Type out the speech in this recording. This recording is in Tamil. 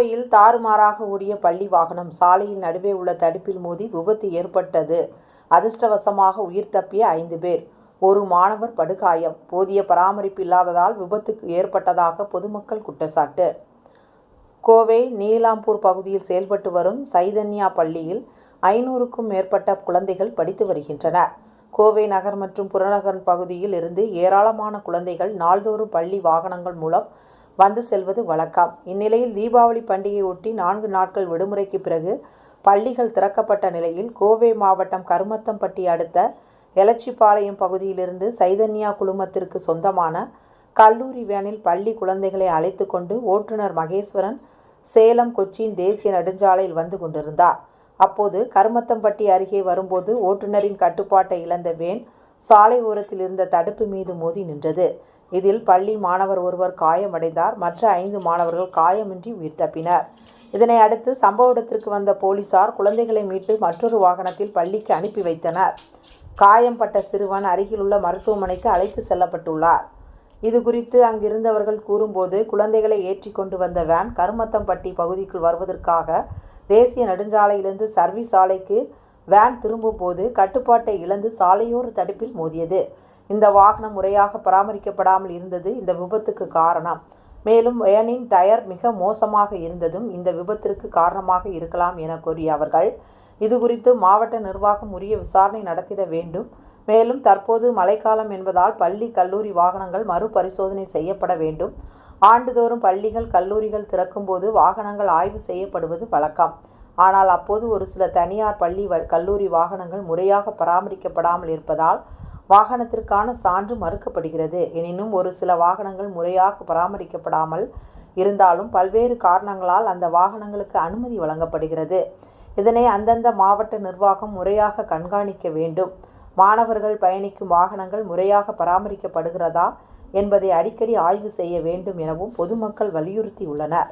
கோவையில் தாறுமாறாக ஓடிய பள்ளி வாகனம் சாலையில் நடுவே உள்ள தடுப்பில் மோதி விபத்து ஏற்பட்டது. அதிர்ஷ்டவசமாக உயிர் தப்பிய ஐந்து பேர். ஒரு மாணவர் படுகாயம். போதிய பராமரிப்பு இல்லாததால் விபத்து ஏற்பட்டதாக பொதுமக்கள் குற்றச்சாட்டு. கோவை நீலாம்பூர் பகுதியில் செயல்பட்டு வரும் சைதன்யா பள்ளியில் ஐநூறுக்கும் மேற்பட்ட குழந்தைகள் படித்து வருகின்றனர். கோவை நகர் மற்றும் புறநகர் பகுதியில் இருந்து ஏராளமான குழந்தைகள் நாள்தோறும் பள்ளி வாகனங்கள் மூலம் வந்து செல்வது வழக்கம். இந்நிலையில் தீபாவளி பண்டிகையொட்டி நான்கு நாட்கள் விடுமுறைக்கு பிறகு பள்ளிகள் திறக்கப்பட்ட நிலையில் கோவை மாவட்டம் கருமத்தம்பட்டி அடுத்த எலச்சிபாளையம் பகுதியிலிருந்து சைதன்யா குழுமத்திற்கு சொந்தமான கல்லூரி வேனில் பள்ளி குழந்தைகளை அழைத்து கொண்டு ஓட்டுநர் மகேஸ்வரன் சேலம் கொச்சின் தேசிய நெடுஞ்சாலையில் வந்து கொண்டிருந்தார். அப்போது கருமத்தம்பட்டி அருகே வரும்போது ஓட்டுநரின் கட்டுப்பாட்டை இழந்த வேன் சாலை ஓரத்தில் இருந்த தடுப்பு மீது மோதி நின்றது. இதில் பள்ளி மாணவர் ஒருவர் காயமடைந்தார். மற்ற ஐந்து மாணவர்கள் காயமின்றி உயிர் தப்பினர். இதனை அடுத்து சம்பவ இடத்திற்கு வந்த போலீசார் குழந்தைகளை மீட்டு மற்றொரு வாகனத்தில் பள்ளிக்கு அனுப்பி வைத்தனர். காயம்பட்ட சிறுவன் அருகிலுள்ள மருத்துவமனைக்கு அழைத்து செல்லப்பட்டுள்ளார். இது குறித்து அங்கிருந்தவர்கள் கூறும்போது குழந்தைகளை ஏற்றி கொண்டு வந்த வேன் கருமத்தம்பட்டி பகுதிக்குள் வருவதற்காக தேசிய நெடுஞ்சாலையிலிருந்து சர்வீஸ் சாலைக்கு வேன் திரும்பும்போது கட்டுப்பாட்டை இழந்து சாலையோர தடுப்பில் மோதியது. இந்த வாகனம் முறையாக பராமரிக்கப்படாமல் இருந்தது இந்த விபத்துக்கு காரணம். மேலும் வேனின் டயர் மிக மோசமாக இருந்ததும் இந்த விபத்திற்கு காரணமாக இருக்கலாம் என கூறிய அவர்கள் இது குறித்து மாவட்ட நிர்வாகம் உரிய விசாரணை நடத்திட வேண்டும். மேலும் தற்போது மழைக்காலம் என்பதால் பள்ளி கல்லூரி வாகனங்கள் மறுபரிசோதனை செய்யப்பட வேண்டும். ஆண்டுதோறும் பள்ளிகள் கல்லூரிகள் திறக்கும்போது வாகனங்கள் ஆய்வு செய்யப்படுவது வழக்கம். ஆனால் அப்போது ஒரு சில தனியார் பள்ளி வ- கல்லூரி வாகனங்கள் முறையாக பராமரிக்கப்படாமல் இருப்பதால் வாகனத்திற்கான சான்று மறுக்கப்படுகிறது. எனினும் ஒரு சில வாகனங்கள் முறையாக பராமரிக்கப்படாமல் இருந்தாலும் பல்வேறு காரணங்களால் அந்த வாகனங்களுக்கு அனுமதி வழங்கப்படுகிறது. இதனை அந்தந்த மாவட்ட நிர்வாகம் முறையாக கண்காணிக்க வேண்டும். மாணவர்கள் பயணிக்கும் வாகனங்கள் முறையாக பராமரிக்கப்படுகிறதா என்பதை அடிக்கடி ஆய்வு செய்ய வேண்டும் எனவும் பொதுமக்கள் வலியுறுத்தியுள்ளனர்.